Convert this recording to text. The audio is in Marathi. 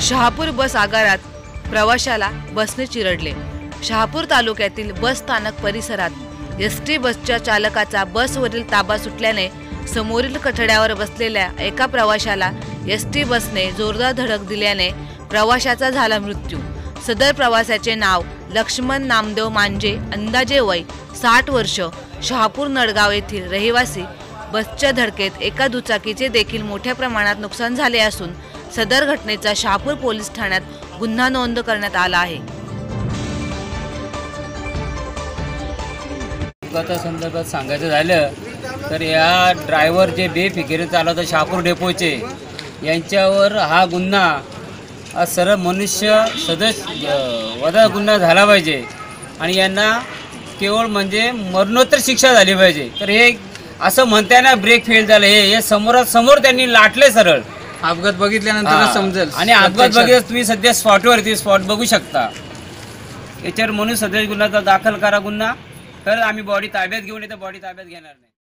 शहापूर बस आगारात प्रवाशाला बसने चिरडले. शहापूर तालुक्यातील बस स्थानक परिसरात एस टी बसच्या चालकाचा बसवरील ताबा सुटल्याने समोरील कठड्यावर बसलेल्या एका प्रवाशाला एस टी बसने जोरदार धडक दिल्याने प्रवाशाचा झाला मृत्यू. सदर प्रवाशाचे नाव लक्ष्मण नामदेव मांजे अंदाजे वय साठ वर्ष शहापूर नडगाव येथील रहिवासी बसच्या धडकेत एका दुचाकीचे देखील मोठ्या प्रमाणात नुकसान झाले असून सदर घटनेचा शहापूर पोलीस ठाण्यात गुन्हा नोंद करण्यात आला आहे. संदर्भात सांगायचं झालं तर या ड्रायव्हर जे बेफिकिरी चालवतात शहापूर डेपोचे यांच्यावर हा गुन्हा हा सरळ मनुष्य सदस्य वधा गुन्हा झाला पाहिजे. आणि यांना केवळ म्हणजे मरणोत्तर शिक्षा झाली पाहिजे. तर हे असं म्हणताना ब्रेक फेल झालं. हे हे समोरासमोर त्यांनी लाटले सरळ. अपघात बघितल्यानंतर. समजेल. आणि अपघात. बघितलं तुम्ही सध्या स्पॉटवरती स्पॉट बघू शकता. याच्यावर म्हणून सदस्य गुन्हा दाखल करा गुन्हा. तर आम्ही बॉडी ताब्यात घेऊन येतो बॉडी ताब्यात घेणार नाही.